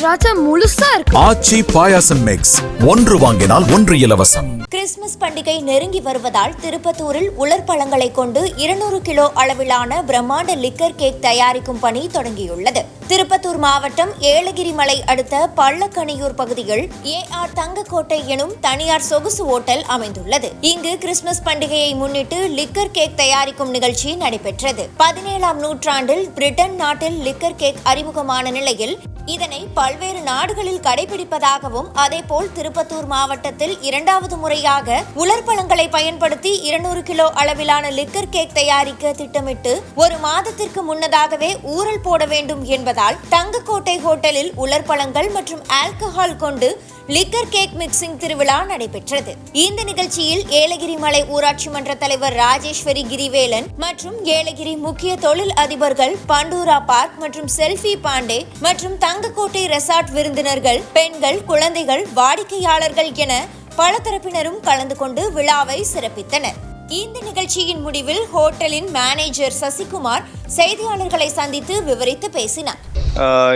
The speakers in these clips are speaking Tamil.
திராட்சை முழுசா இருக்கு. ஆச்சி பாயாசம் மிக்ஸ் ஒன்று வாங்கினால் ஒன்று இலவசம். கிறிஸ்துமஸ் பண்டிகை நெருங்கி வருவதால் திருப்பத்தூரில் உலர் பழங்களை கொண்டு இருநூறு கிலோ அளவிலான பிரம்மாண்ட லிக்கர் கேக் தயாரிக்கும் பணி தொடங்கியுள்ளது. திருப்பத்தூர் மாவட்டம் ஏலகிரி மலை அடுத்த பள்ளக்கணியூர் பகுதியில் ஏ ஆர் தங்கக்கோட்டை எனும் தனியார் சொகுசு ஓட்டல் அமைந்துள்ளது. இங்கு கிறிஸ்துமஸ் பண்டிகையை முன்னிட்டு லிக்கர் கேக் தயாரிக்கும் நிகழ்ச்சி நடைபெற்றது. பதினேழாம் நூற்றாண்டில் பிரிட்டன் நாட்டில் லிக்கர் கேக் அறிமுகமான நிலையில் இதனை பல்வேறு நாடுகளில் கடைபிடிப்பதாகவும் அதேபோல் திருப்பத்தூர் மாவட்டத்தில் இரண்டாவது முறையாக உலர் பழங்களை பயன்படுத்தி இருநூறு கிலோ அளவிலான லிக்கர் கேக் தயாரிக்க திட்டமிட்டு ஒரு மாதத்திற்கு முன்னதாகவே ஊறல் போட வேண்டும் என்பதால் தங்கக்கோட்டை ஹோட்டலில் உலர் பழங்கள் மற்றும் ஆல்கஹால் கொண்டு லிக்கர் கேக் மிக்சிங் திருவிழா நடைபெற்றது. இந்த நிகழ்ச்சியில் ஏலகிரி மலை ஊராட்சி மன்ற தலைவர் ராஜேஸ்வரி கிரிவேலன் மற்றும் ஏலகிரி முக்கிய தொழில் அதிபர்கள் பண்டூரா பார்க் மற்றும் செல்ஃபி பாண்டே மற்றும் தங்கக்கோட்டை ரெசார்ட் விருந்தினர்கள் பெண்கள் குழந்தைகள் வாடிக்கையாளர்கள் என பல தரப்பினரும் கலந்து கொண்டு விழாவை சிறப்பித்தனர். இந்த நிகழ்ச்சியின் முடிவில் ஹோட்டலின் மேனேஜர் சசிகுமார் செய்தியாளர்களை சந்தித்து விவரித்து பேசினார்.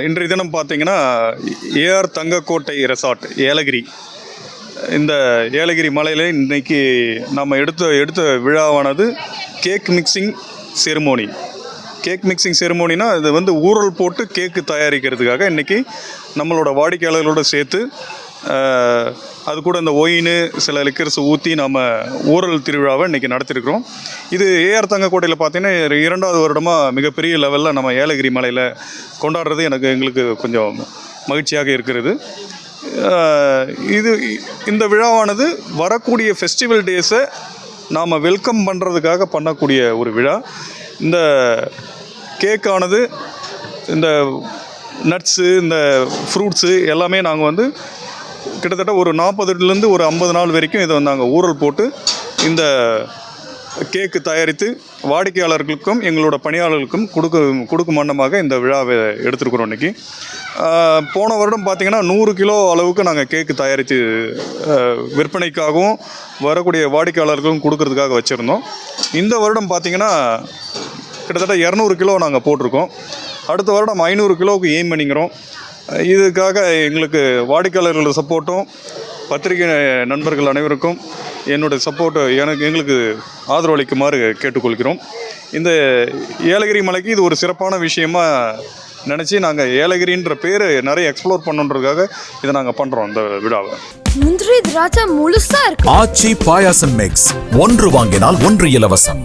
இன்றைய தினம் பார்த்தீங்கன்னா ஏஆர் தங்கக்கோட்டை ரெசார்ட் ஏலகிரி. இந்த ஏலகிரி மலையில் இன்றைக்கி நம்ம எடுத்த எடுத்த விழாவானது cake mixing ceremony cake mixing செரிமோனினா இது வந்து ஊறல் போட்டு கேக்கு தயாரிக்கிறதுக்காக இன்றைக்கி நம்மளோட வாடிக்கையாளர்களோட சேர்த்து அது கூட இந்த ஒயின் சில லிக்கர்ஸ் ஊற்றி நம்ம ஊரல் திருவிழாவை இன்றைக்கி நடத்திருக்கிறோம். இது ஏஆர் தங்கக்கோட்டையில் பார்த்தீங்கன்னா இரண்டாவது வருடமாக மிகப்பெரிய லெவலில் நம்ம ஏலகிரி மலையில் கொண்டாடுறது எனக்கு எங்களுக்கு கொஞ்சம் மகிழ்ச்சியாக இருக்கிறது. இது இந்த விழாவானது வரக்கூடிய ஃபெஸ்டிவல் டேஸை நாம் வெல்கம் பண்ணுறதுக்காக பண்ணக்கூடிய ஒரு விழா. இந்த கேக்கானது இந்த நட்ஸு இந்த ஃப்ரூட்ஸு எல்லாமே நாங்கள் வந்து கிட்டத்தட்ட ஒரு நாற்பதுலேருந்து ஒரு ஐம்பது நாள் வரைக்கும் இதை நாங்கள் ஊறல் போட்டு இந்த கேக்கு தயாரித்து வாடிக்கையாளர்களுக்கும் எங்களோட பணியாளர்களுக்கும் கொடுக்க கொடுக்கும் வண்ணமாக இந்த விழாவை எடுத்துருக்குறோம் இன்றைக்கி போன வருடம் பார்த்திங்கன்னா நூறு கிலோ அளவுக்கு நாங்கள் கேக்கு தயாரித்து விற்பனைக்காகவும் வரக்கூடிய வாடிக்கையாளர்களுக்கும் கொடுக்கறதுக்காக வச்சுருந்தோம். இந்த வருடம் பார்த்திங்கன்னா கிட்டத்தட்ட இரநூறு கிலோ நாங்கள் போட்டிருக்கோம். அடுத்த வருடம் ஐநூறு கிலோவுக்கு எய்ம் பண்ணிக்கிறோம். இதுக்காக எங்களுக்கு வாடிக்கையாளர்களோட சப்போர்ட்டும் பத்திரிகை நண்பர்கள் அனைவருக்கும் என்னுடைய சப்போர்ட்டு எனக்கு எங்களுக்கு ஆதரவு அளிக்குமாறு கேட்டுக்கொள்கிறோம். இந்த ஏலகிரி மலைக்கு இது ஒரு சிறப்பான விஷயமா நினச்சி நாங்கள் ஏலகிரின்ற பேர் நிறைய எக்ஸ்ப்ளோர் பண்ணுன்றதுக்காக இதை நாங்கள் பண்ணுறோம் இந்த விழாவை. முந்திரி திராட்சை முழுசா இருக்கு. ஆச்சி பாயாசம் மிக்ஸ் ஒன்று வாங்கினால் ஒன்று இலவசம்.